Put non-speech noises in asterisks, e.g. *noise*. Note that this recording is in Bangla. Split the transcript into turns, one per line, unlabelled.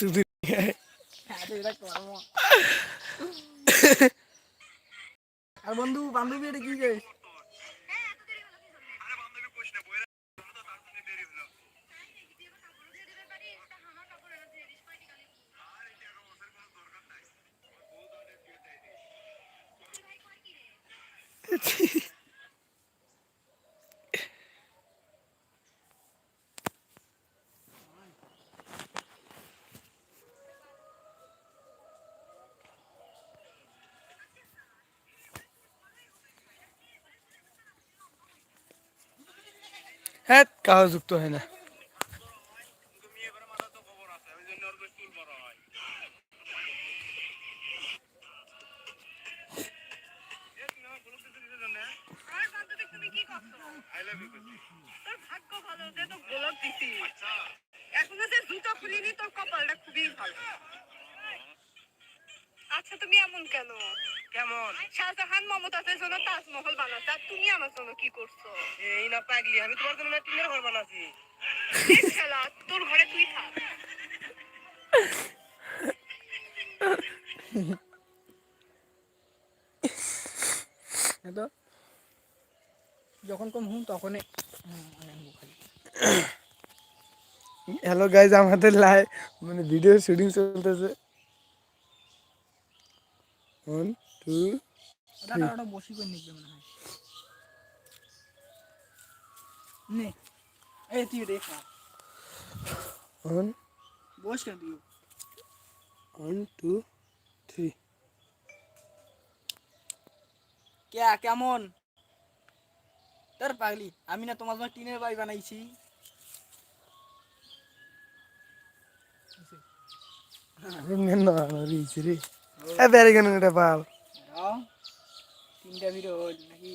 শুধু *laughs*
আর বন্ধু বান্ধবী এটা কি রে
হ্যাঁ কাগজ যুক্ত হয় না
আর বান্ধবী তুমি কি করছ তোর ভাগ্য ভালো যে তো গোলাপ দিছি এখনও যে জুতো খুলিনি তোর কপালটা খুবই ভালো আচ্ছা তুমি এমন কেন?
কেমন?
শাহজাহান মমতাজের জন্য তাজমহল বানাচ্ছে আর তুমি আমার জন্য কি করছ?
এই না পাগলি আমি তোমার জন্য না টিনের ঘর বানাচ্ছি।
খেলা তোর ঘরে তুই থাক।
তো যখন কম হুম তখনই।
হ্যালো গাইজ আমাদের লাইভ মানে ভিডিও শুটিং চলতেছে। ওয়ান টু
ওটা বসি করে নিবে মনে হয়। নে। এই তুই রে
ওয়ান
বস কেন তুই
ওয়ান টু থ্রি
কে কেমন? তোর পাগলি আমি না তোমার জন্য টিনের বাড়ি বানাইছি।
রে। বেড়ে কেন এটা পাল।
দাও তিনটা ভিডিও নাকি?